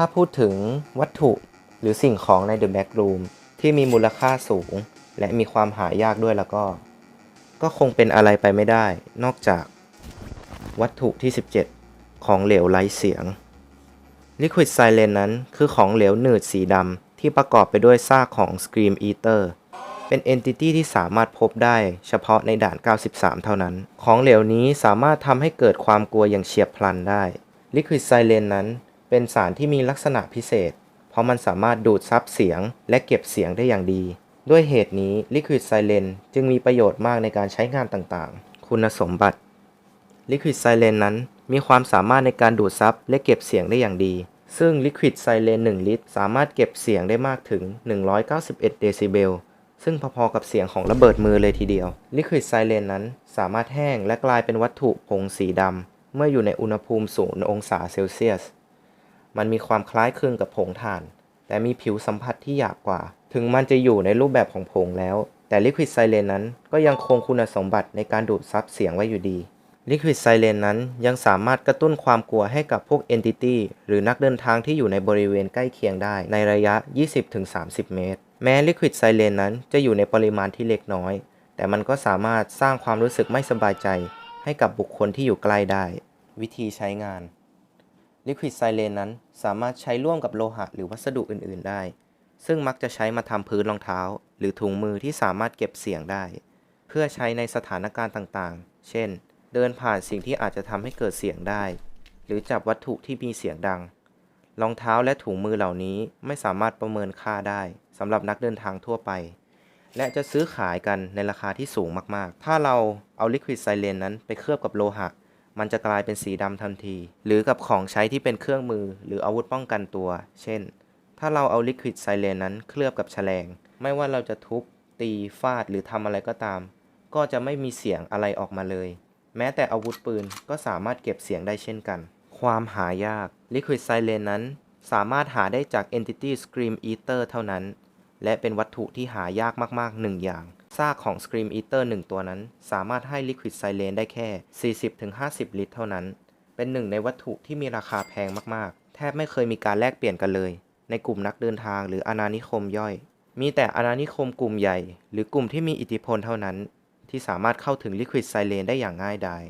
ถ้าพูดถึงวัตถุหรือสิ่งของใน The Back Room ที่มีมูลค่าสูง และมีความหายากด้วยแล้วก็ ก็คงเป็นอะไรไปไม่ได้ นอกจากวัตถุที่ 17 ของเหลวไร้เสียง Liquid Silence นั้นคือของเหลวหนืดสีดำที่ประกอบไปด้วยซากของ Scream Eater เป็นเอนติตี้ที่สามารถพบได้เฉพาะในด่าน 93 เท่านั้น ของเหลวนี้สามารถทำให้เกิดความกลัวอย่างเฉียบพลันได้ Liquid Silence นั้น เป็นสารที่มีลักษณะพิเศษ เพราะมันสามารถดูดซับเสียง และเก็บเสียงได้อย่างดี ด้วยเหตุนี้ Liquid Silen จึงมีประโยชน์มากในการใช้งานต่างๆ คุณสมบัติ Liquid Silen นั้นมีความสามารถในการดูดซับและเก็บเสียงได้อย่างดี ซึ่ง Liquid Silen 1ลิตรสามารถเก็บเสียงได้มากถึง 191 เดซิเบลซึ่งพอๆกับเสียงของระเบิดมือเลยทีเดียว Liquid Silen นั้นสามารถแห้งและกลายเป็นวัตถุผงสีดำ เมื่ออยู่ในอุณหภูมิศูนย์องศาเซลเซียส มันมีความคล้ายคลึงกับผงถ่าน แต่มีผิวสัมผัสที่หยาบกว่า ถึงมันจะอยู่ในรูปแบบของผงแล้ว แต่ Liquid Silence นั้นก็ยังคงคุณสมบัติในการดูดซับเสียงไว้อยู่ดี Liquid Silence นั้นยังสามารถกระตุ้นความกลัวให้กับพวก Entity หรือนักเดินทางที่อยู่ในบริเวณใกล้เคียงได้ในระยะ 20-30 เมตร แม้ Liquid Silence นั้นจะอยู่ในปริมาณที่เล็กน้อย แต่มันก็สามารถสร้างความรู้สึกไม่สบายใจ ให้กับบุคคลที่อยู่ใกล้ได้ วิธีใช้งาน Liquid Silence นั้นสามารถใช้ร่วมกับโลหะหรือวัสดุอื่น ๆ ได้ ซึ่งมักจะใช้มาทำพื้นรองเท้า หรือถุงมือที่สามารถเก็บเสียงได้ เพื่อใช้ในสถานการณ์ต่างๆ เช่น เดินผ่านสิ่งที่อาจจะทำให้เกิดเสียงได้ หรือจับวัตถุที่มีเสียงดัง รองเท้าและถุงมือเหล่านี้ไม่สามารถประเมินค่าได้สำหรับนักเดินทางทั่วไป และจะซื้อขายกันในราคาที่สูงมากๆ ถ้าเราเอา Liquid Silence นั้นไปเคลือบกับโลหะ มันจะกลายเป็นสีดำทันที หรือกับของใช้ที่เป็นเครื่องมือ หรืออาวุธป้องกันตัว เช่น ถ้าเราเอา Liquid Silence นั้นเคลือบกับแฉลง ไม่ว่าเราจะทุบ ตีฟาดหรือทำอะไรก็ตาม ก็จะไม่มีเสียงอะไรออกมาเลย แม้แต่อาวุธปืนก็สามารถเก็บเสียงได้เช่นกัน ความหายาก Liquid Silence นั้น สามารถหาได้จาก Entity Scream Eater เท่านั้น และเป็นวัตถุที่หายากมากๆหนึ่งอย่าง ซากของ Scream Eater 1 ตัวนั้น สามารถให้ Liquid s i l e n ได้แค่ 40-50 ลิตรเท่านั้น เป็นหนึ่งในวัตถุที่มีราคาแพงมากๆ แทบไม่เคยมีการแลกเปลี่ยนกันเลย ในกลุ่มนักเดินทางหรืออาณานิคมย่อย มีแต่อาณานิคมกลุ่มใหญ่ หรือกลุ่มที่มีอิทธิพลเท่านั้น ที่สามารถเข้าถึง Liquid s i l e n ได้อย่างง่ายดาย